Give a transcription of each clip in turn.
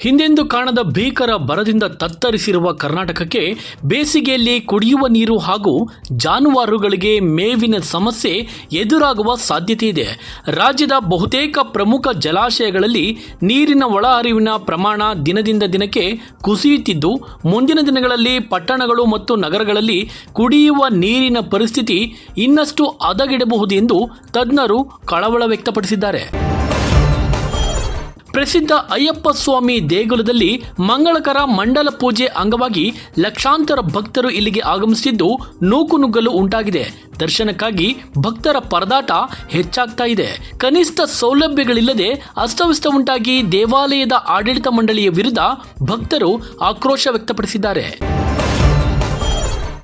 ಹಿಂದೆಂದೂ ಕಾಣದ ಭೀಕರ ಬರದಿಂದ ತತ್ತರಿಸಿರುವ ಕರ್ನಾಟಕಕ್ಕೆ ಬೇಸಿಗೆಯಲ್ಲಿ ಕುಡಿಯುವ ನೀರು ಹಾಗೂ ಜಾನುವಾರುಗಳಿಗೆ ಮೇವಿನ ಸಮಸ್ಯೆ ಎದುರಾಗುವ ಸಾಧ್ಯತೆ ಇದೆ. ರಾಜ್ಯದ ಬಹುತೇಕ ಪ್ರಮುಖ ಜಲಾಶಯಗಳಲ್ಲಿ ನೀರಿನ ಒಳಹರಿವಿನ ಪ್ರಮಾಣ ದಿನದಿಂದ ದಿನಕ್ಕೆ ಕುಸಿಯುತ್ತಿದ್ದು, ಮುಂದಿನ ದಿನಗಳಲ್ಲಿ ಪಟ್ಟಣಗಳು ಮತ್ತು ನಗರಗಳಲ್ಲಿ ಕುಡಿಯುವ ನೀರಿನ ಪರಿಸ್ಥಿತಿ ಇನ್ನಷ್ಟು ಹದಗೆಡಬಹುದು ಎಂದು ತಜ್ಞರು ಕಳವಳ ವ್ಯಕ್ತಪಡಿಸಿದ್ದಾರೆ. ಪ್ರಸಿದ್ಧ ಅಯ್ಯಪ್ಪ ಸ್ವಾಮಿ ದೇಗುಲದಲ್ಲಿ ಮಂಗಳಕರ ಮಂಡಲ ಪೂಜೆ ಅಂಗವಾಗಿ ಲಕ್ಷಾಂತರ ಭಕ್ತರು ಇಲ್ಲಿಗೆ ಆಗಮಿಸುತ್ತಿದ್ದು ನೂಕುನುಗ್ಗಲು ಉಂಟಾಗಿದೆ. ದರ್ಶನಕ್ಕಾಗಿ ಭಕ್ತರ ಪರದಾಟ ಹೆಚ್ಚಾಗ್ತಾ ಇದೆ. ಕನಿಷ್ಠ ಸೌಲಭ್ಯಗಳಿಲ್ಲದೆ ಅಸ್ತವ್ಯಸ್ತ ಉಂಟಾಗಿ ದೇವಾಲಯದ ಆಡಳಿತ ಮಂಡಳಿಯ ವಿರುದ್ಧ ಭಕ್ತರು ಆಕ್ರೋಶ ವ್ಯಕ್ತಪಡಿಸಿದ್ದಾರೆ.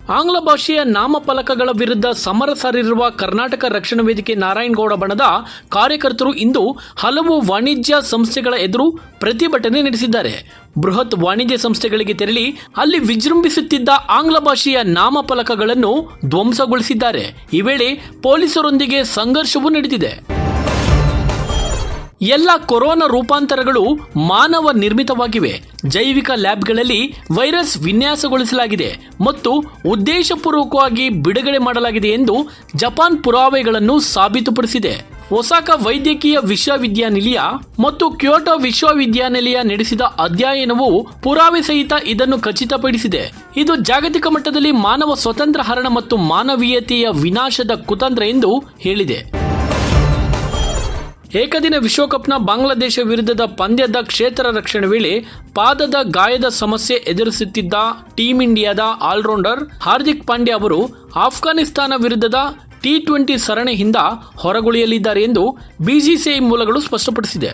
ಆಂಗ್ಲ ಭಾಷೆಯ ನಾಮಫಲಕಗಳ ವಿರುದ್ಧ ಸಮರ ಸಾರಿರುವ ಕರ್ನಾಟಕ ರಕ್ಷಣಾ ವೇದಿಕೆ ನಾರಾಯಣಗೌಡ ಬಣದ ಕಾರ್ಯಕರ್ತರು ಇಂದು ಹಲವು ವಾಣಿಜ್ಯ ಸಂಸ್ಥೆಗಳ ಎದುರು ಪ್ರತಿಭಟನೆ ನಡೆಸಿದ್ದಾರೆ. ಬೃಹತ್ ವಾಣಿಜ್ಯ ಸಂಸ್ಥೆಗಳಿಗೆ ತೆರಳಿ ಅಲ್ಲಿ ವಿಜೃಂಭಿಸುತ್ತಿದ್ದ ಆಂಗ್ಲ ಭಾಷೆಯ ನಾಮಫಲಕಗಳನ್ನು ಧ್ವಂಸಗೊಳಿಸಿದ್ದಾರೆ. ಈ ವೇಳೆ ಪೊಲೀಸರೊಂದಿಗೆ ಸಂಘರ್ಷವೂ ನಡೆದಿದೆ. ಎಲ್ಲ ಕೊರೋನಾ ರೂಪಾಂತರಗಳು ಮಾನವ ನಿರ್ಮಿತವಾಗಿವೆ. ಜೈವಿಕ ಲ್ಯಾಬ್ಗಳಲ್ಲಿ ವೈರಸ್ ವಿನ್ಯಾಸಗೊಳಿಸಲಾಗಿದೆ ಮತ್ತು ಉದ್ದೇಶಪೂರ್ವಕವಾಗಿ ಬಿಡುಗಡೆ ಮಾಡಲಾಗಿದೆ ಎಂದು ಜಪಾನ್ ಪುರಾವೆಗಳನ್ನು ಸಾಬೀತುಪಡಿಸಿದೆ. ಒಸಾಕ ವೈದ್ಯಕೀಯ ವಿಶ್ವವಿದ್ಯಾನಿಲಯ ಮತ್ತು ಕ್ಯೋಟೋ ವಿಶ್ವವಿದ್ಯಾನಿಲಯ ನಡೆಸಿದ ಅಧ್ಯಯನವು ಪುರಾವೆ ಸಹಿತ ಇದನ್ನು ಖಚಿತಪಡಿಸಿದೆ. ಇದು ಜಾಗತಿಕ ಮಟ್ಟದಲ್ಲಿ ಮಾನವ ಸ್ವತಂತ್ರ ಹರಣ ಮತ್ತು ಮಾನವೀಯತೆಯ ವಿನಾಶದ ಕುತಂತ್ರ ಎಂದು ಹೇಳಿದೆ. ಏಕದಿನ ವಿಶ್ವಕಪ್ನ ಬಾಂಗ್ಲಾದೇಶ ವಿರುದ್ಧದ ಪಂದ್ಯದ ಕ್ಷೇತ್ರ ರಕ್ಷಣೆ ವೇಳೆ ಪಾದದ ಗಾಯದ ಸಮಸ್ಯೆ ಎದುರಿಸುತ್ತಿದ್ದ ಟೀಂ ಇಂಡಿಯಾದ ಆಲ್ರೌಂಡರ್ ಹಾರ್ದಿಕ್ ಪಾಂಡ್ಯ ಅವರು ಆಫ್ಘಾನಿಸ್ತಾನ ವಿರುದ್ಧದ ಟಿ ಟ್ವೆಂಟಿ ಸರಣಿಯಿಂದ ಹೊರಗುಳಿಯಲಿದ್ದಾರೆ ಎಂದು ಬಿಸಿಸಿಐ ಮೂಲಗಳು ಸ್ಪಷ್ಟಪಡಿಸಿದೆ.